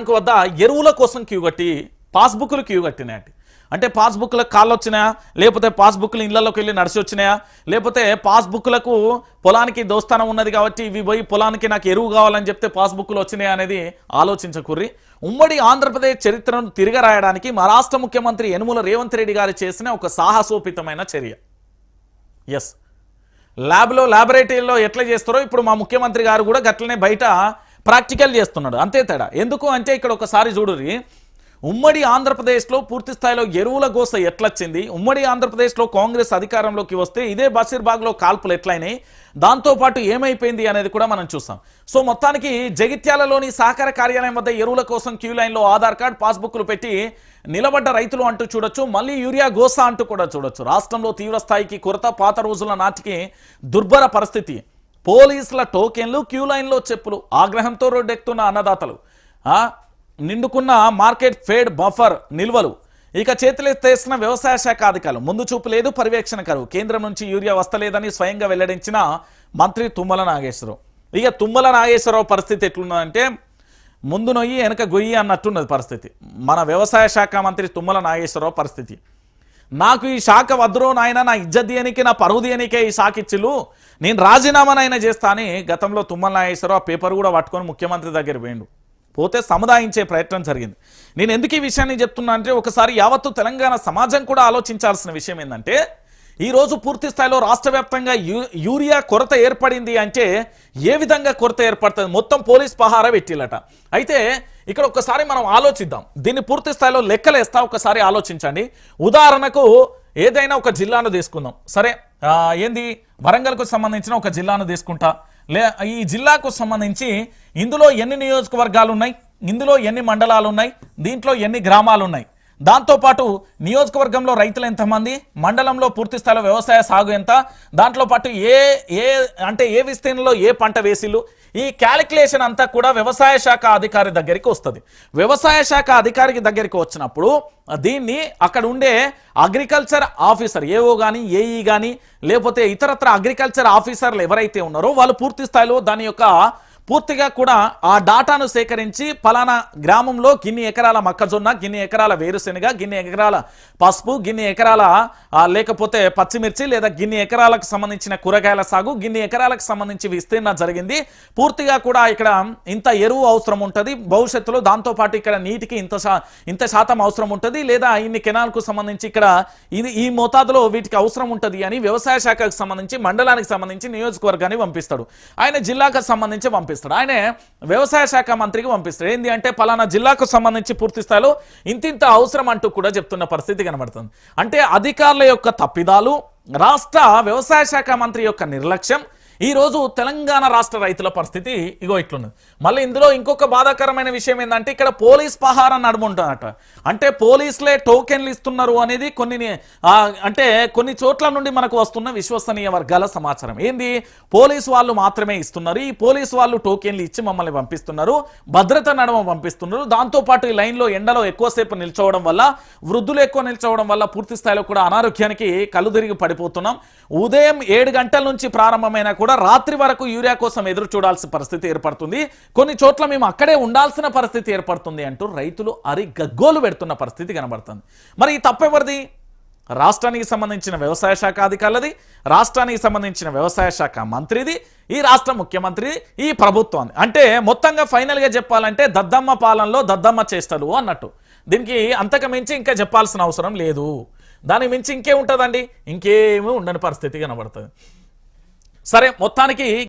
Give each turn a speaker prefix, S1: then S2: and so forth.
S1: Tank వద్ద ఎరువుల కోసం క్యూ కట్టి పాస్బుక్లు క్యూ కట్టినాయండి అంటే పాస్బుక్లకు కాళ్ళు వచ్చినాయా లేకపోతే పాస్బుక్లు ఇళ్ళలోకి వెళ్ళి నడిచి వచ్చినాయా లేకపోతే పాస్బుక్లకు పొలానికి దోస్తానం ఉన్నది కాబట్టి ఇవి పోయి పొలానికి నాకు ఎరువు కావాలని చెప్తే పాస్బుక్లు వచ్చినాయా అనేది ఆలోచించకుర్రి. ఉమ్మడి ఆంధ్రప్రదేశ్ చరిత్రను తిరగరాయడానికి మా రాష్ట్ర ముఖ్యమంత్రి యనుమల రేవంత్ రెడ్డి గారు చేసిన ఒక సాహసోపితమైన చర్య. ఎస్ ల్యాబ్లో ల్యాబొరేటరీలో ఎట్లా చేస్తారో ఇప్పుడు మా ముఖ్యమంత్రి గారు కూడా గట్లనే బయట ప్రాక్టికల్ చేస్తున్నాడు. అంతే తేడా. ఎందుకు అంటే ఇక్కడ ఒకసారి చూడరి ఉమ్మడి ఆంధ్రప్రదేశ్లో పూర్తి స్థాయిలో ఎరువుల గోస ఎట్లొచ్చింది? ఉమ్మడి ఆంధ్రప్రదేశ్లో కాంగ్రెస్ అధికారంలోకి వస్తే ఇదే బషీర్బాగ్లో కాల్పులు ఎట్లయినాయి? దాంతోపాటు ఏమైపోయింది అనేది కూడా మనం చూసాం సో మొత్తానికి జగిత్యాలలోని సహకార కార్యాలయం వద్ద ఎరువుల కోసం క్యూ లైన్లో ఆధార్ కార్డ్ పాస్బుక్లు పెట్టి నిలబడ్డ రైతులు అంటూ చూడొచ్చు. మళ్ళీ యూరియా గోసా అంటూ కూడా చూడొచ్చు. రాష్ట్రంలో తీవ్ర స్థాయికి కొరత పాత రోజుల నాటికి దుర్భర పరిస్థితి. పోలీసుల టోకెన్లు క్యూ లైన్లో చెప్పులు ఆగ్రహంతో రోడ్డెక్కుతున్న అన్నదాతలు. నిండుకున్న మార్కెట్ ఫేడ్ బఫర్ నిల్వలు. ఇక చేతులెత్తేసిన వ్యవసాయ శాఖ అధికారులు. ముందు చూపు లేదు పర్యవేక్షణ కరువు. కేంద్రం నుంచి యూరియా వస్తలేదని స్వయంగా వెల్లడించిన మంత్రి తుమ్మల నాగేశ్వరరావు. ఇక తుమ్మల నాగేశ్వరరావు పరిస్థితి ఎట్లున్నదంటే ముందు నొయ్యి వెనక గొయ్యి అన్నట్టున్నది పరిస్థితి. మన వ్యవసాయ శాఖ మంత్రి తుమ్మల నాగేశ్వరరావు పరిస్థితి. నాకు ఈ శాఖ వద్రో నాయన నా ఇజ్జత్ నా పరువు తీయనికే ఈ శాఖ ఇచ్చిలు నేను రాజీనామానైనా చేస్తా అని గతంలో తుమ్మల నాగేశ్వరరావు ఆ పేపర్ కూడా పట్టుకొని ముఖ్యమంత్రి దగ్గర పోయిండు. పోతే సముదాయించే ప్రయత్నం జరిగింది. నేను ఎందుకు ఈ విషయాన్ని చెప్తున్నా అంటే ఒకసారి యావత్తు తెలంగాణ సమాజం కూడా ఆలోచించాల్సిన విషయం ఏంటంటే ఈరోజు పూర్తి స్థాయిలో రాష్ట్ర వ్యాప్తంగా యూ- యూరియా కొరత ఏర్పడింది అంటే ఏ విధంగా కొరత ఏర్పడుతుంది? మొత్తం పోలీస్ పహార పెట్టిలట అయితే ఇక్కడ ఒక్కసారి మనం ఆలోచిద్దాం. దీన్ని పూర్తి స్థాయిలో లెక్కలేస్తా ఒకసారి ఆలోచించండి. ఉదాహరణకు ఏదైనా ఒక జిల్లాను తీసుకుందాం. సరే ఏంది? వరంగల్కు సంబంధించిన ఒక జిల్లాను తీసుకుంటా. లే ఈ జిల్లాకు సంబంధించి ఇందులో ఎన్ని నియోజకవర్గాలు ఉన్నాయి ఇందులో ఎన్ని మండలాలు ఉన్నాయి దీంట్లో ఎన్ని గ్రామాలు ఉన్నాయి దాంతోపాటు నియోజకవర్గంలో రైతులు ఎంతమంది మండలంలో పూర్తి స్థాయిలో వ్యవసాయ సాగు ఎంత దాంట్లో పాటు ఏ ఏ అంటే ఏ విస్తీర్ణంలో ఏ పంట వేసిల్లు ఈ క్యాలిక్యులేషన్ అంతా కూడా వ్యవసాయ శాఖ అధికారి దగ్గరికి వస్తుంది. వ్యవసాయ శాఖ అధికారికి దగ్గరికి వచ్చినప్పుడు దీన్ని అక్కడ ఉండే అగ్రికల్చర్ ఆఫీసర్ ఏఓ కానీ ఏఈ కానీ లేకపోతే ఇతరత్ర అగ్రికల్చర్ ఆఫీసర్లు ఎవరైతే ఉన్నారో వాళ్ళు పూర్తి స్థాయిలో దాని యొక్క పూర్తిగా కూడా ఆ డాటాను సేకరించి పలానా గ్రామంలో గిన్ని ఎకరాల మొక్కజొన్న గిన్ని ఎకరాల వేరుశెనగ గిన్ని ఎకరాల పసుపు గిన్ని ఎకరాల లేకపోతే పచ్చిమిర్చి లేదా గిన్ని ఎకరాలకు సంబంధించిన కూరగాయల సాగు గిన్ని ఎకరాలకు సంబంధించి విస్తీర్ణ జరిగింది. పూర్తిగా కూడా ఇక్కడ ఇంత ఎరువు అవసరం ఉంటుంది. భవిష్యత్తులో దాంతోపాటు ఇక్కడ నీటికి ఇంత ఇంత శాతం అవసరం ఉంటుంది లేదా ఇన్ని కెనాల్కు సంబంధించి ఇక్కడ ఇది ఈ మోతాదులో వీటికి అవసరం ఉంటుంది అని వ్యవసాయ శాఖకు సంబంధించి మండలానికి సంబంధించి నియోజకవర్గాన్ని పంపిస్తాడు. ఆయన జిల్లాకు సంబంధించి పంపిస్తాడు. ఆయన వ్యవసాయ శాఖ మంత్రికి పంపిస్తాడు. ఏంది అంటే పలానా జిల్లాకు సంబంధించి పూర్తి స్థాయిలో ఇంతింత అవసరం అంటూ కూడా చెప్తున్న పరిస్థితి కనబడుతుంది. అంటే అధికారుల యొక్క తప్పిదాలు రాష్ట్ర వ్యవసాయ శాఖ మంత్రి యొక్క నిర్లక్ష్యం ఈ రోజు తెలంగాణ రాష్ట్ర రైతుల పరిస్థితి ఇగో ఇట్లున్నది. మళ్ళీ ఇందులో ఇంకొక బాధాకరమైన విషయం ఏంటంటే ఇక్కడ పోలీస్ పహారం నడుముంటుందట. అంటే పోలీసులే టోకెన్లు ఇస్తున్నారు అనేది కొన్ని అంటే కొన్ని చోట్ల నుండి మనకు వస్తున్న విశ్వసనీయ వర్గాల సమాచారం. ఏంది? పోలీసు వాళ్ళు మాత్రమే ఇస్తున్నారు. ఈ పోలీసు వాళ్ళు టోకెన్లు ఇచ్చి మమ్మల్ని పంపిస్తున్నారు. భద్రత నడమ పంపిస్తున్నారు. దాంతోపాటు ఈ లైన్లో ఎండలో ఎక్కువసేపు నిల్చోవడం వల్ల వృద్ధులు ఎక్కువ నిల్చోవడం వల్ల పూర్తి స్థాయిలో కూడా అనారోగ్యానికి కళ్ళు తిరిగి పడిపోతున్నాం. ఉదయం ఏడు గంటల నుంచి ప్రారంభమైనా కూడా రాత్రి వరకు యూరియా కోసం ఎదురు చూడాల్సిన పరిస్థితి ఏర్పడుతుంది. కొన్ని చోట్ల మేము అక్కడే ఉండాల్సిన పరిస్థితి ఏర్పడుతుంది అంటూ రైతులు అరి గగ్గోలు పెడుతున్న పరిస్థితి కనబడుతుంది. మరి ఈ తప్పెవరిది రాష్ట్రానికి సంబంధించిన వ్యవసాయ శాఖ అధికారులది రాష్ట్రానికి సంబంధించిన వ్యవసాయ శాఖ మంత్రిది ఈ రాష్ట్ర ముఖ్యమంత్రి ఈ ప్రభుత్వం అంటే మొత్తంగా ఫైనల్గా చెప్పాలంటే దద్దమ్మ పాలనలో దద్దమ్మ చేష్టలు అన్నట్టు. దీనికి అంతకు మించి ఇంకా చెప్పాల్సిన అవసరం లేదు. దానికి మించి ఇంకే ఉంటుందండి? ఇంకేమీ ఉండని పరిస్థితి కనబడుతుంది. సరే మొత్తానికి